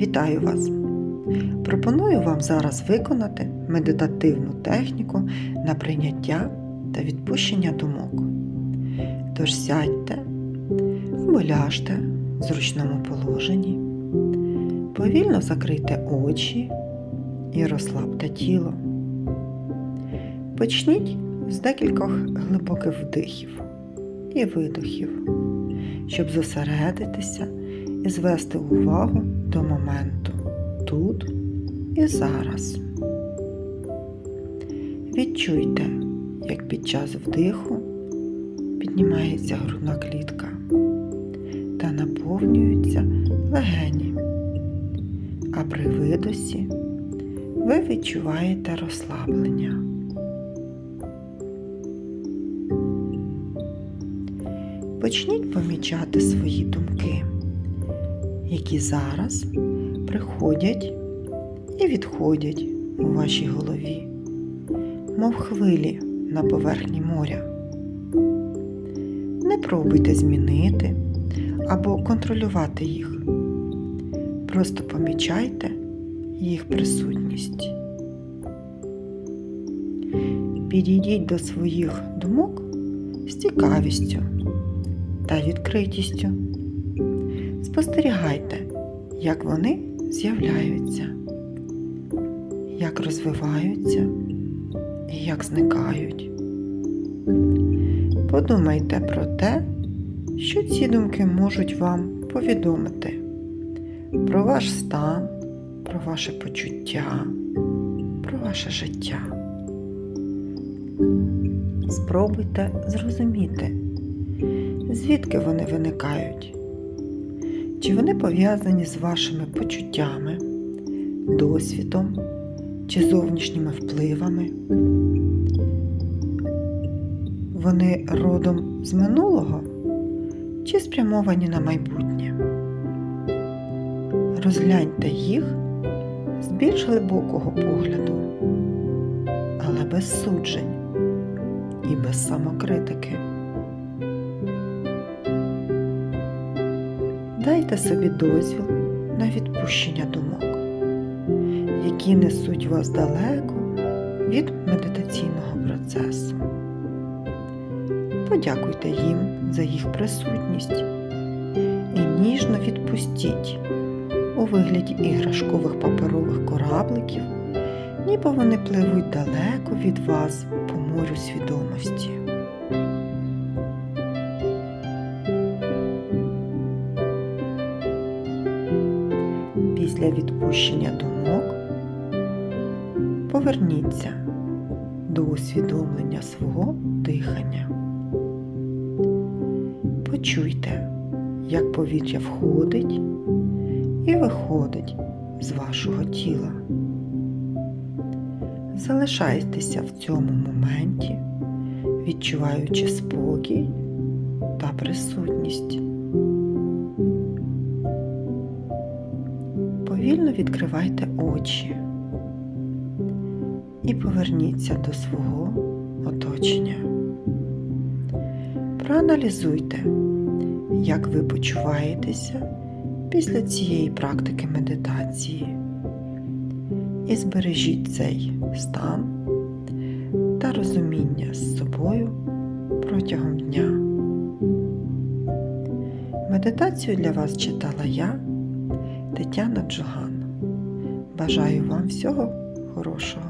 Вітаю вас! Пропоную вам зараз виконати медитативну техніку на прийняття та відпущення думок. Тож сядьте або ляжте в зручному положенні, повільно закрийте очі і розслабте тіло. Почніть з декількох глибоких вдихів і видохів, щоб зосередитися і звести увагу до моменту тут і зараз. Відчуйте, як під час вдиху піднімається грудна клітка та наповнюються легені, а при видосі ви відчуваєте розслаблення. Почніть помічати свої думки, які зараз приходять і відходять у вашій голові, мов хвилі на поверхні моря. Не пробуйте змінити або контролювати їх. Просто помічайте їх присутність. Підійдіть до своїх думок з цікавістю та відкритістю. Спостерігайте, як вони з'являються, як розвиваються і як зникають. Подумайте про те, що ці думки можуть вам повідомити про ваш стан, про ваше почуття, про ваше життя. Спробуйте зрозуміти, звідки вони виникають, чи вони пов'язані з вашими почуттями, досвідом чи зовнішніми впливами. Вони родом з минулого чи спрямовані на майбутнє. Розгляньте їх з більш глибокого погляду, але без суджень і без самокритики. Дайте собі дозвіл на відпущення думок, які несуть вас далеко від медитаційного процесу. Подякуйте їм за їх присутність і ніжно відпустіть у вигляді іграшкових паперових корабликів, ніби вони пливуть далеко від вас по морю свідомості. Після відпущення думок поверніться до усвідомлення свого дихання. Почуйте, як повітря входить і виходить з вашого тіла. Залишайтеся в цьому моменті, відчуваючи спокій та присутність. Повільно відкривайте очі і поверніться до свого оточення. Проаналізуйте, як ви почуваєтеся після цієї практики медитації і збережіть цей стан та розуміння з собою протягом дня. Медитацію для вас читала я, Тетяна Джоган. Бажаю вам всього хорошого.